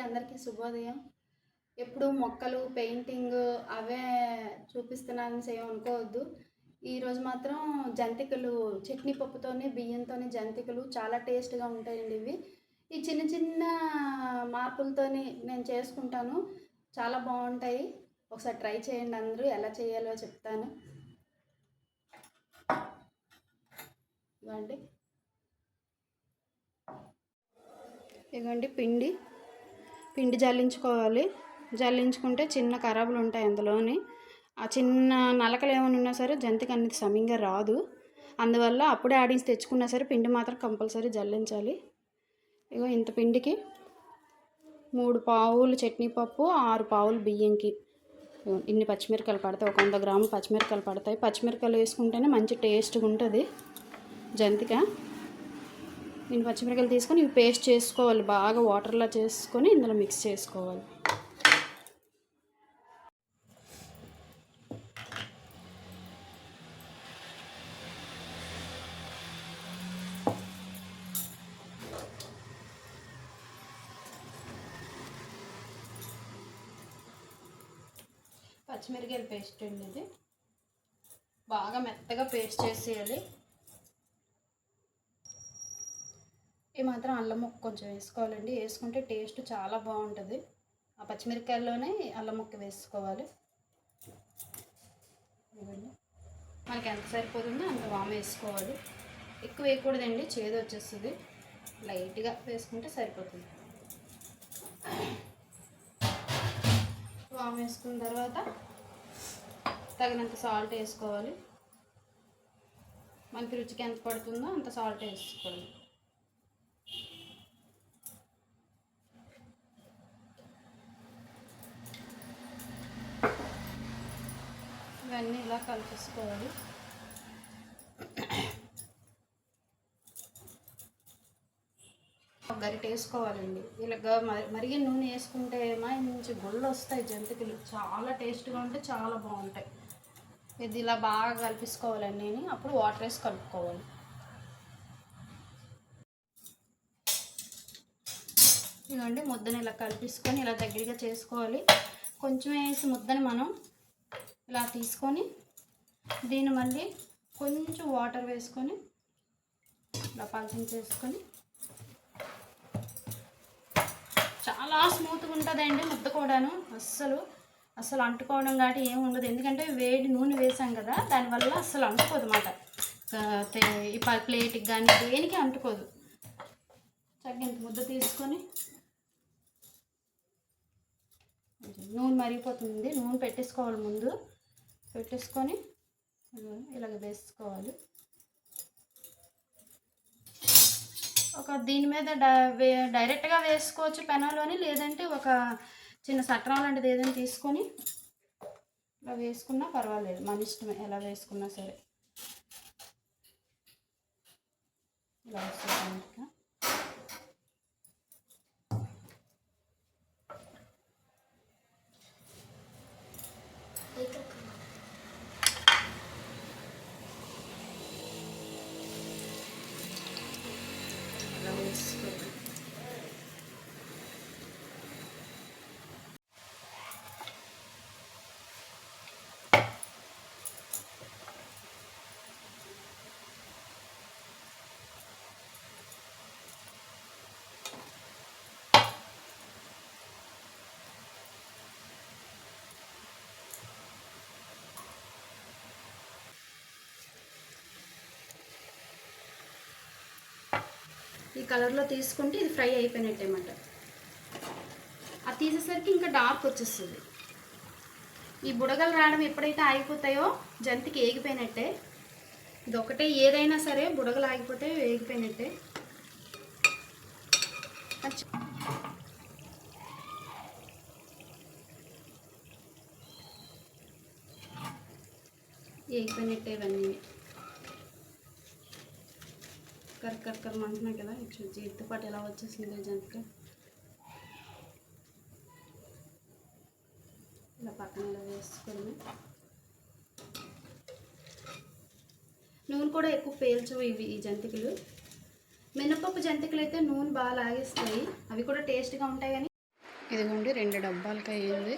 అందరికీ శుభోదయం. ఎప్పుడు మొక్కలు పెయింటింగ్ అవే చూపిస్తున్నాను సేమ్ ఈరోజు మాత్రం జంతికలు చట్నీ పప్పుతోని బియ్యంతోనే జంతికలు చాలా టేస్ట్గా ఉంటాయండి ఇవి. ఈ చిన్న చిన్న మార్పులతోని నేను చేసుకుంటాను. చాలా బాగుంటాయి. ఒకసారి ట్రై చేయండి అందరూ ఎలా చేయాలో చెప్తాను. ఇవ్వండి. ఇదిగోండి పిండి. పిండి జల్లించుకోవాలి. జల్లించుకుంటే చిన్న ఖరాబులు ఉంటాయి అందులోని. ఆ చిన్న నలకలు ఏమైనా ఉన్నా సరే జంతికి అనేది సమయంగా రాదు. అందువల్ల అప్పుడే ఆడించి తెచ్చుకున్నా సరే పిండి మాత్రం కంపల్సరీ జల్లించాలి. ఇగో ఇంత పిండికి మూడు పావులు చట్నీ పప్పు ఆరు పావులు బియ్యంకి. ఇన్ని పచ్చిమిరకాయలు పడతాయి. ఒక వంద గ్రాములు పచ్చిమిరకాయలు పడతాయి. పచ్చిమిరకాయలు వేసుకుంటేనే మంచి టేస్ట్గా ఉంటుంది జంతిక. నేను పచ్చిమిరకాయలు తీసుకొని ఇవి పేస్ట్ చేసుకోవాలి. బాగా వాటర్లో చేసుకొని ఇందులో మిక్స్ చేసుకోవాలి. పచ్చిమిరకాయల పేస్ట్ అండి ఇది. బాగా మెత్తగా పేస్ట్ చేసేయాలి. ఈ మాత్రం అల్లం ముక్క కొంచెం వేసుకోవాలండి. వేసుకుంటే టేస్ట్ చాలా బాగుంటుంది. ఆ పచ్చిమిరకాయల్లోనే అల్లం ముక్క వేసుకోవాలి. ఇవ్వండి మనకి ఎంత సరిపోతుందో అంత వామ వేసుకోవాలి. ఎక్కువ వేయకూడదండి. చేదు వచ్చేస్తుంది. లైట్గా వేసుకుంటే సరిపోతుంది. వామ వేసుకున్న తర్వాత తగినంత సాల్ట్ వేసుకోవాలి. మనకి రుచికి ఎంత పడుతుందో అంత సాల్ట్ వేసుకోవాలి. ఇవన్నీ ఇలా కలిపేసుకోవాలి. ఒక గరిట వేసుకోవాలండి ఇలాగ మరి మరిగి నూనె వేసుకుంటే ఏమో మంచి గుళ్ళు వస్తాయి జంతికలు. చాలా టేస్ట్గా ఉంటే చాలా బాగుంటాయి. ఇది ఇలా బాగా కలిపేసుకోవాలండి నేను. అప్పుడు వాటర్ వేసి కలుపుకోవాలి. ఇదిగోండి ముద్దని ఇలా కలిపేసుకొని ఇలా దగ్గరగా చేసుకోవాలి. కొంచెం వేసి ముద్దని మనం ఇలా తీసుకొని దీన్ని మళ్ళీ కొంచెం వాటర్ వేసుకొని ఇలా చేసుకొని చాలా స్మూత్గా ఉంటుందండి ముద్ద కూడాను. అస్సలు అస్సలు అంటుకోవడం కాబట్టి ఏమి ఉండదు. ఎందుకంటే వేడి నూనె వేసాం కదా దానివల్ల అస్సలు అంటుకోదు అన్నమాట. ఈ ప- ప్లేట్కి కానీ దేనికి అంటుకోదు. చక్కగా ముద్ద తీసుకొని నూనె మరిగిపోతుంది. నూనె పెట్టేసుకోవాలి ముందు. పెట్టేసుకొని ఇలాగ వేసుకోవాలి. ఒక దీని మీద వే- డైరెక్ట్గా వేసుకోవచ్చు పెనాలోని లేదంటే ఒక చిన్న సట్రం లాంటిది ఏదైనా తీసుకొని ఇలా వేసుకున్నా పర్వాలేదు. మన ఇష్టమే ఎలా వేసుకున్నా సరే. ఇలా వేసుకోవాలి ఇంకా. ఇలా వేసుకోవాలి ఈ కలర్లో తీసుకుంటే ఇది ఫ్రై అయిపోయినట్టు అనమాట అది తీసేసరికి ఇంకా డార్క్ వచ్చేస్తుంది. ఈ బుడగలు రావడం ఎప్పుడైతే ఆగిపోతాయో జంతికి ఏగిపోయినట్టే. ఇది ఒకటే ఏదైనా సరే బుడగలు ఆగిపోతే ఏగిపోయినట్టే. ఏగిపోయినట్టే ఇవన్నీ. కర్ కర్ కర్ అంటున్నాయి కదా? ఇటు జీడితో పాటు ఎలా వచ్చేసింది జంతిక ఇలా పక్కన ఇలా వేసుకొని. నూనె కూడా ఎక్కువ పేల్చవు ఇవి ఈ జంతికలు. మినపప్పు జంతికలు అయితే నూనె బాగా లాగేస్తాయి. అవి కూడా టేస్ట్గా ఉంటాయి కానీ. ఇదిగోండి రెండు డబ్బాలకి అయ్యింది.